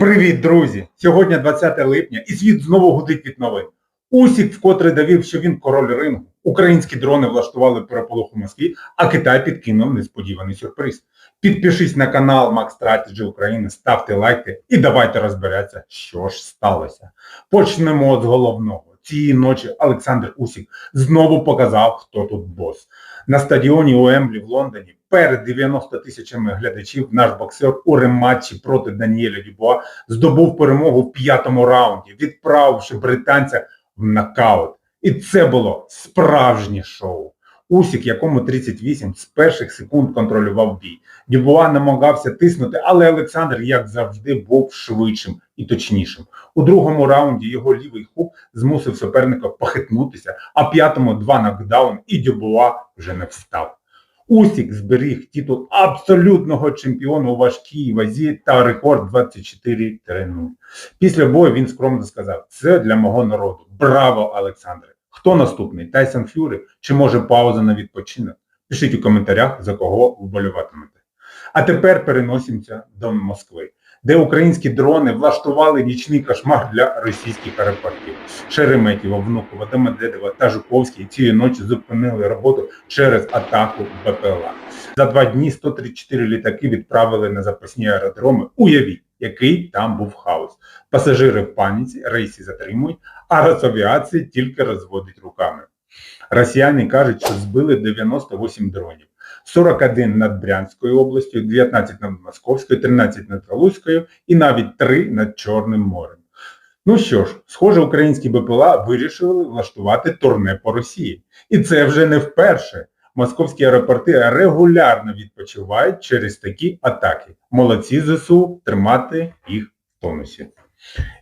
Привіт, друзі! Сьогодні 20 липня і світ знову гудить від новин. Усік вкотре довів, що він король рингу. Українські дрони влаштували переполох у Москві, а Китай підкинув несподіваний сюрприз. Підпишись на канал Max Strategy України, ставте лайки і давайте розбиратися, що ж сталося. Почнемо з головного. Цієї ночі Олександр Усік знову показав, хто тут бос. На стадіоні Уемблі в Лондоні перед 90 тисячами глядачів наш боксер у рематчі проти Даніеля Дюбуа здобув перемогу в п'ятому раунді, відправивши британця в нокаут. І це було справжнє шоу. Усік, якому 38, з перших секунд контролював бій. Дюбуа намагався тиснути, але Олександр, як завжди, був швидшим і точнішим. У другому раунді його лівий хук змусив суперника похитнутися, а п'ятому два нокдаун і Дюбуа вже не встав. Усік зберіг титул абсолютного чемпіона у важкій вазі та рекорд 24-0. Після бою він скромно сказав: це для мого народу. Браво, Олександре! Хто наступний? Тайсон Фюрі чи може пауза на відпочинок? Пишіть у коментарях, за кого вболіватимете. А тепер переносимося до Москви, де українські дрони влаштували нічний кошмар для російських аеропортів. Шереметьєво, Внуково, Домодедово та Жуковський цієї ночі зупинили роботу через атаку БПЛА. За два дні 134 літаки відправили на запасні аеродроми. Уявіть, який там був хаос. Пасажири в паніці, рейси затримують, а Росавіація тільки розводить руками. Росіяни кажуть, що збили 98 дронів. 41 над Брянською областю, 19 над Московською, 13 над Калузькою і навіть 3 над Чорним морем. Ну що ж, схоже, українські БПЛА вирішили влаштувати турне по Росії. І це вже не вперше. Московські аеропорти регулярно відпочивають через такі атаки. Молодці ЗСУ тримати їх в тонусі.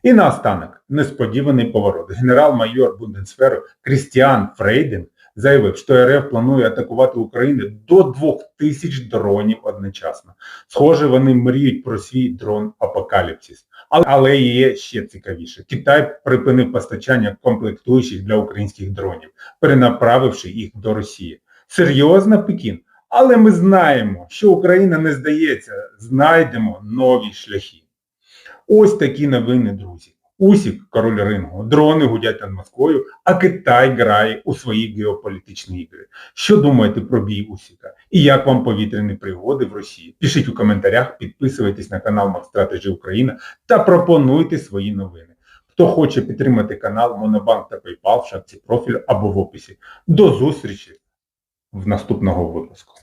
І наостанок несподіваний поворот. Генерал-майор Бундесферу Крістіан Фрейден заявив, що РФ планує атакувати Україну до 2000 дронів одночасно. Схоже, вони мріють про свій дрон Апокаліпсис. Але є ще цікавіше. Китай припинив постачання комплектуючих для українських дронів, перенаправивши їх до Росії. Серйозно, Пекін? Але ми знаємо, що Україна не здається, знайдемо нові шляхи. Ось такі новини, друзі. Усік, король рингу, дрони гудять над Москвою, а Китай грає у свої геополітичні ігри. Що думаєте про бій Усіка? І як вам повітряні пригоди в Росії? Пишіть у коментарях, підписуйтесь на канал Макстратежі Україна та пропонуйте свої новини. Хто хоче підтримати канал Монобанк та PayPal в шапці профілю або в описі. До зустрічі в наступного випуску.